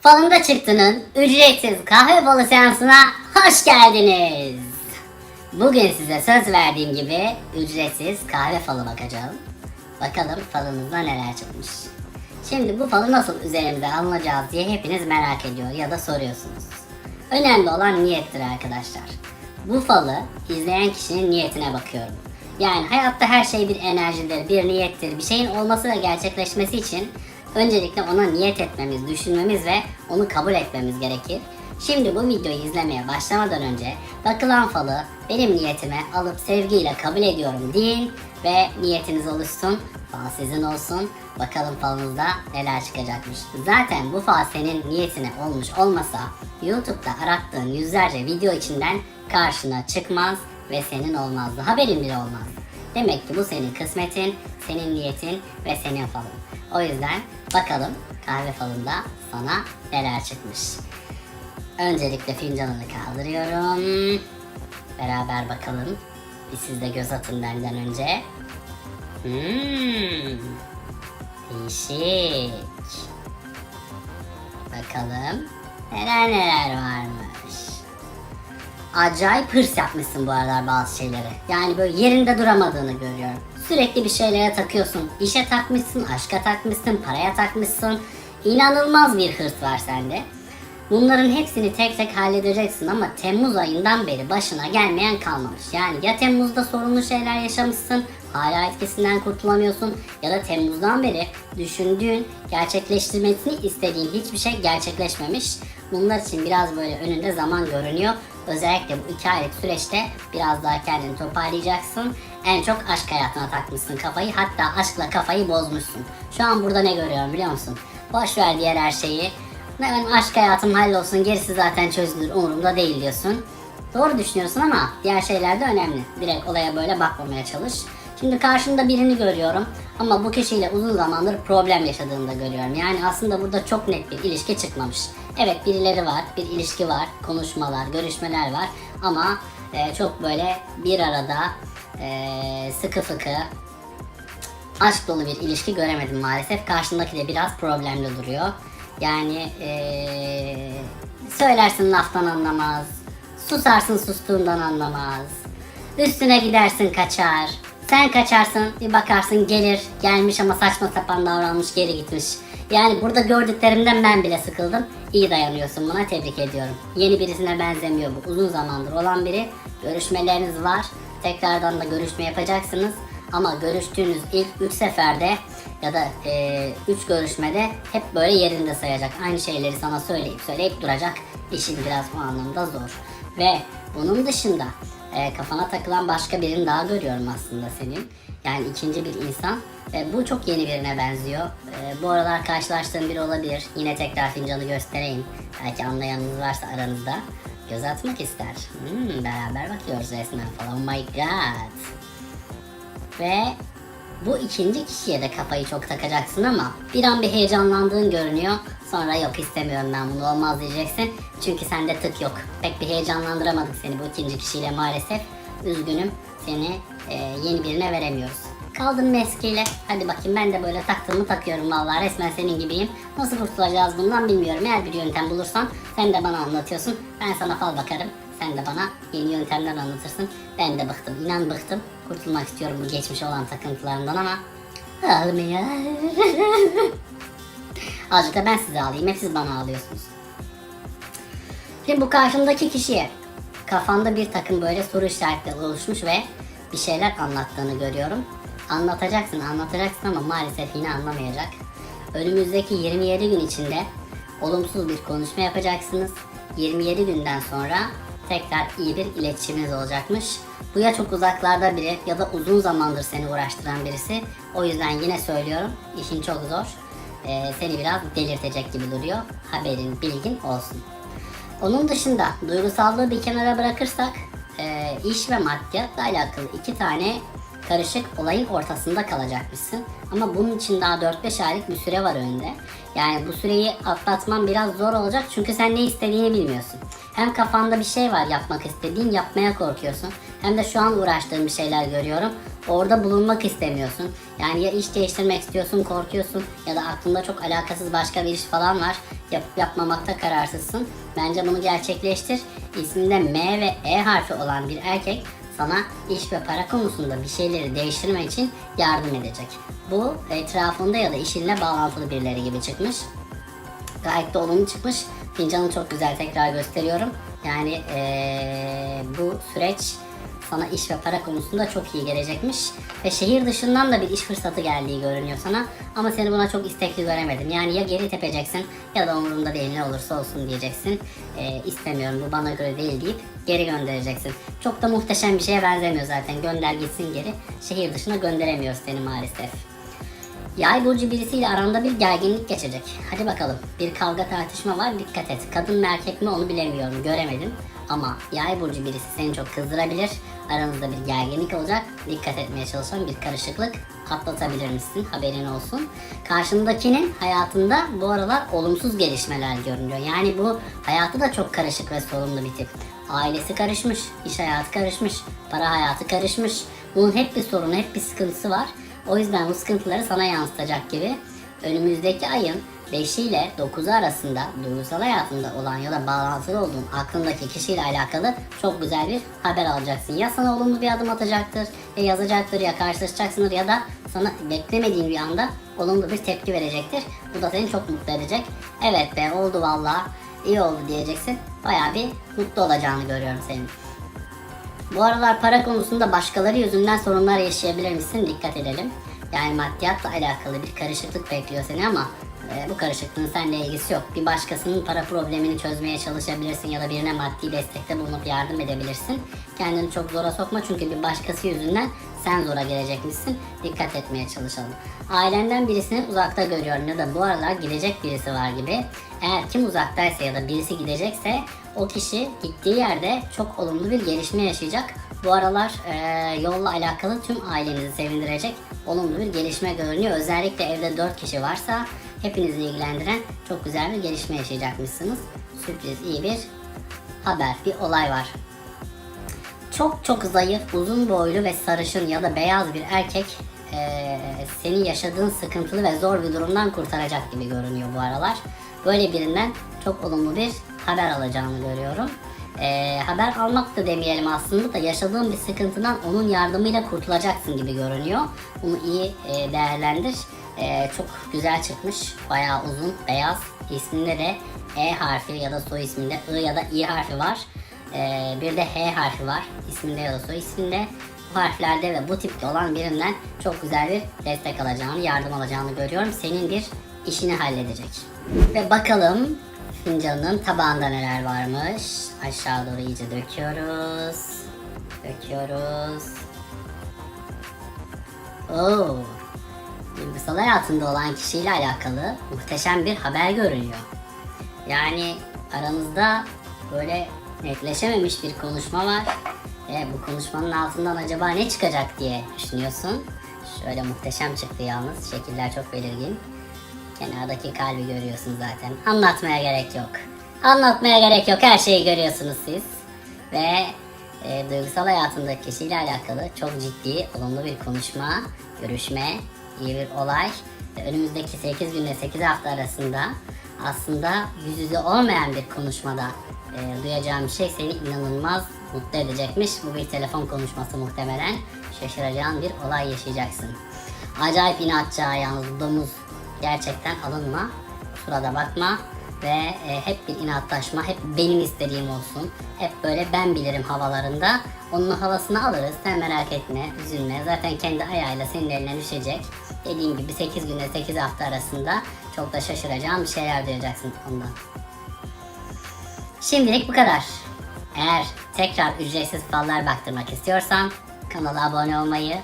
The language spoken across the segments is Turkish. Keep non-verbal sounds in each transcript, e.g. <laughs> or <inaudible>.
Falında Çıktı'nın ücretsiz kahve balı seansına hoş geldiniz. Bugün size söz verdiğim gibi ücretsiz kahve falı bakacağım. Bakalım falımızda neler çıkmış. Şimdi bu falı nasıl üzerimize alınacağız diye hepiniz merak ediyor ya da soruyorsunuz. Önemli olan niyettir arkadaşlar. Bu falı izleyen kişinin niyetine bakıyorum. Yani hayatta her şey bir enerjidir, bir niyettir. Bir şeyin olması ve gerçekleşmesi için öncelikle ona niyet etmemiz, düşünmemiz ve onu kabul etmemiz gerekir. Şimdi bu videoyu izlemeye başlamadan önce bakılan falı benim niyetime alıp sevgiyle kabul ediyorum deyin ve niyetiniz oluşsun. Fal sizin olsun. Bakalım falınızda neler çıkacakmış. Zaten bu fal senin niyetine olmuş olmasa YouTube'da arattığın yüzlerce video içinden karşına çıkmaz ve senin olmazdı. Haberin bile olmazdı. Demek ki bu senin kısmetin, senin niyetin ve senin falın. O yüzden bakalım kahve falında sana neler çıkmış. Öncelikle fincanını kaldırıyorum. Beraber bakalım. Bir siz de göz atın benden önce. Hmm. Değişik. Bakalım neler neler varmış. Acayip hırs yapmışsın bu aralar bazı şeyleri. Yani böyle yerinde duramadığını görüyorum. Sürekli bir şeylere takıyorsun. İşe takmışsın, aşka takmışsın, paraya takmışsın. İnanılmaz bir hırs var sende. Bunların hepsini tek tek halledeceksin ama Temmuz ayından beri başına gelmeyen kalmamış. Yani ya Temmuz'da sorunlu şeyler yaşamışsın, hala etkisinden kurtulamıyorsun ya da Temmuz'dan beri düşündüğün, gerçekleştirmesini istediğin hiçbir şey gerçekleşmemiş. Bunlar için biraz böyle önünde zaman görünüyor. Özellikle bu iki aylık süreçte biraz daha kendini toparlayacaksın. En çok aşk hayatına takmışsın kafayı. Hatta aşkla kafayı bozmuşsun. Şu an burada ne görüyorum biliyor musun? Boş ver diğer her şeyi. Ne benim aşk hayatım hallolsun gerisi zaten çözülür umurumda değil diyorsun. Doğru düşünüyorsun ama diğer şeyler de önemli. Direkt olaya böyle bakmamaya çalış. Şimdi karşında birini görüyorum ama bu kişiyle uzun zamandır problem yaşadığını da görüyorum. Yani aslında burada çok net bir ilişki çıkmamış. Evet birileri var, bir ilişki var, konuşmalar, görüşmeler var ama e, çok böyle bir arada e, sıkı fıkı aşk dolu bir ilişki göremedim maalesef. Karşındaki de biraz problemli duruyor. Yani eee, söylersin laftan anlamaz. Susarsın sustuğundan anlamaz. Üstüne gidersin kaçar. Sen kaçarsın bir bakarsın gelir. Gelmiş ama saçma sapan davranmış geri gitmiş. Yani burada gördüklerimden ben bile sıkıldım. İyi dayanıyorsun buna tebrik ediyorum. Yeni birisine benzemiyor bu. Uzun zamandır olan biri. Görüşmeleriniz var. Tekrardan da görüşme yapacaksınız. Ama görüştüğünüz ilk 3 seferde ya da 3 görüşmede hep böyle yerinde sayacak. Aynı şeyleri sana söyleyip söyleyip duracak. İşin biraz o anlamda zor. Ve bunun dışında e, kafana takılan başka birini daha görüyorum aslında senin. Yani ikinci bir insan. E, bu çok yeni birine benziyor. E, bu aralar karşılaştığım biri olabilir. Yine tekrar fincanı göstereyim. Belki anlayanınız varsa aranızda. Göz atmak ister. Hmm, beraber bakıyoruz resmen falan. Oh my god. Ve bu ikinci kişiye de kafayı çok takacaksın ama bir an bir heyecanlandığın görünüyor. Sonra yok istemiyorum ben bunu olmaz diyeceksin. Çünkü sende tık yok. Pek bir heyecanlandıramadık seni bu ikinci kişiyle maalesef. Üzgünüm seni e, yeni birine veremiyoruz. Kaldın mı eskiyle? Hadi bakayım ben de böyle taktığımı takıyorum vallahi resmen senin gibiyim. Nasıl kurtulacağız bundan bilmiyorum. Eğer bir yöntem bulursan sen de bana anlatıyorsun. Ben sana fal bakarım. Sen de bana yeni yöntemler anlatırsın. Ben de bıktım. inan bıktım. Kurtulmak istiyorum bu geçmiş olan takıntılarımdan ama olmuyor. <laughs> Azıcık da ben size alayım. Hep siz bana ağlıyorsunuz. Şimdi bu karşımdaki kişiye kafanda bir takım böyle soru işaretleri oluşmuş ve bir şeyler anlattığını görüyorum. Anlatacaksın, anlatacaksın ama maalesef yine anlamayacak. Önümüzdeki 27 gün içinde olumsuz bir konuşma yapacaksınız. 27 günden sonra tekrar iyi bir iletişiminiz olacakmış. Bu ya çok uzaklarda biri ya da uzun zamandır seni uğraştıran birisi. O yüzden yine söylüyorum işin çok zor. Ee, seni biraz delirtecek gibi duruyor. Haberin, bilgin olsun. Onun dışında duygusallığı bir kenara bırakırsak e, iş ve maddiyatla alakalı iki tane karışık olayın ortasında kalacakmışsın. Ama bunun için daha 4-5 aylık bir süre var önünde. Yani bu süreyi atlatman biraz zor olacak çünkü sen ne istediğini bilmiyorsun. Hem kafanda bir şey var yapmak istediğin, yapmaya korkuyorsun. Hem de şu an uğraştığın bir şeyler görüyorum. Orada bulunmak istemiyorsun. Yani ya iş değiştirmek istiyorsun, korkuyorsun ya da aklında çok alakasız başka bir iş falan var. Yap, yapmamakta kararsızsın. Bence bunu gerçekleştir. İsminde M ve E harfi olan bir erkek sana iş ve para konusunda bir şeyleri değiştirme için yardım edecek. Bu etrafında ya da işinle bağlantılı birileri gibi çıkmış. Gayet de olumlu çıkmış. Fincanı çok güzel tekrar gösteriyorum. Yani eee, bu süreç sana iş ve para konusunda çok iyi gelecekmiş. Ve şehir dışından da bir iş fırsatı geldiği görünüyor sana. Ama seni buna çok istekli göremedim. Yani ya geri tepeceksin ya da umurumda değil ne olursa olsun diyeceksin. Eee istemiyorum bu bana göre değil deyip geri göndereceksin. Çok da muhteşem bir şeye benzemiyor zaten. Gönder gitsin geri. Şehir dışına gönderemiyoruz seni maalesef. Yay burcu birisiyle aranda bir gerginlik geçecek. Hadi bakalım. Bir kavga tartışma var dikkat et. Kadın mı erkek mi onu bilemiyorum göremedim. Ama yay burcu birisi seni çok kızdırabilir. Aranızda bir gerginlik olacak. Dikkat etmeye çalışan bir karışıklık atlatabilir misin? Haberin olsun. Karşındakinin hayatında bu aralar olumsuz gelişmeler görünüyor. Yani bu hayatı da çok karışık ve sorunlu bir tip. Ailesi karışmış, iş hayatı karışmış, para hayatı karışmış. Bunun hep bir sorunu, hep bir sıkıntısı var. O yüzden bu sıkıntıları sana yansıtacak gibi önümüzdeki ayın 5 ile 9'u arasında duygusal hayatında olan ya da bağlantılı olduğun aklındaki kişiyle alakalı çok güzel bir haber alacaksın. Ya sana olumlu bir adım atacaktır, ya yazacaktır, ya karşılaşacaksındır ya da sana beklemediğin bir anda olumlu bir tepki verecektir. Bu da seni çok mutlu edecek. Evet be oldu valla iyi oldu diyeceksin. Baya bir mutlu olacağını görüyorum senin. Bu aralar para konusunda başkaları yüzünden sorunlar yaşayabilir misin? Dikkat edelim. Yani maddiyatla alakalı bir karışıklık bekliyor seni ama e, bu karışıklığın seninle ilgisi yok. Bir başkasının para problemini çözmeye çalışabilirsin ya da birine maddi destekte bulunup yardım edebilirsin. Kendini çok zora sokma çünkü bir başkası yüzünden sen zora gelecekmişsin. Dikkat etmeye çalışalım. Ailenden birisini uzakta görüyorum ya da bu aralar gidecek birisi var gibi. Eğer kim uzaktaysa ya da birisi gidecekse o kişi gittiği yerde çok olumlu bir gelişme yaşayacak. Bu aralar e, yolla alakalı tüm ailenizi sevindirecek olumlu bir gelişme görünüyor. Özellikle evde 4 kişi varsa hepinizi ilgilendiren çok güzel bir gelişme yaşayacakmışsınız. Sürpriz iyi bir haber, bir olay var. Çok çok zayıf, uzun boylu ve sarışın ya da beyaz bir erkek eee senin yaşadığın sıkıntılı ve zor bir durumdan kurtaracak gibi görünüyor bu aralar. Böyle birinden çok olumlu bir haber alacağını görüyorum. Eee, haber almak da demeyelim aslında da yaşadığın bir sıkıntıdan onun yardımıyla kurtulacaksın gibi görünüyor. Bunu iyi eee, değerlendir. Eee, çok güzel çıkmış. Bayağı uzun, beyaz. İsminde de E harfi ya da soy isminde I ya da İ harfi var. Ee, bir de H harfi var. İsminde ya da soy isminde. Bu harflerde ve bu tipte olan birinden çok güzel bir destek alacağını, yardım alacağını görüyorum. Senin bir işini halledecek. Ve bakalım fincanın tabağında neler varmış. Aşağı doğru iyice döküyoruz. Döküyoruz. Oo. Duygusal hayatında olan kişiyle alakalı muhteşem bir haber görünüyor. Yani aranızda böyle netleşememiş bir konuşma var. Ve bu konuşmanın altından acaba ne çıkacak diye düşünüyorsun. Şöyle muhteşem çıktı yalnız. Şekiller çok belirgin. Kenardaki kalbi görüyorsun zaten. Anlatmaya gerek yok. Anlatmaya gerek yok. Her şeyi görüyorsunuz siz. Ve e, duygusal hayatındaki kişiyle alakalı çok ciddi, olumlu bir konuşma, görüşme, iyi bir olay. Önümüzdeki 8 günle 8 hafta arasında aslında yüz yüze olmayan bir konuşmada e, duyacağım şey seni inanılmaz mutlu edecekmiş. Bu bir telefon konuşması muhtemelen. Şaşıracağın bir olay yaşayacaksın. Acayip inatçı yalnız domuz. Gerçekten alınma. Kusura bakma. Ve e, hep bir inatlaşma, hep benim istediğim olsun. Hep böyle ben bilirim havalarında. Onun havasını alırız. Sen merak etme, üzülme. Zaten kendi ayağıyla senin eline düşecek. Dediğim gibi 8 günle 8 hafta arasında çok da şaşıracağın bir şeyler duyacaksın ondan. Şimdilik bu kadar. Eğer tekrar ücretsiz fallar baktırmak istiyorsan kanala abone olmayı,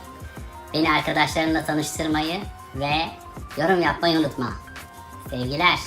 beni arkadaşlarımla tanıştırmayı ve yorum yapmayı unutma. Sevgiler.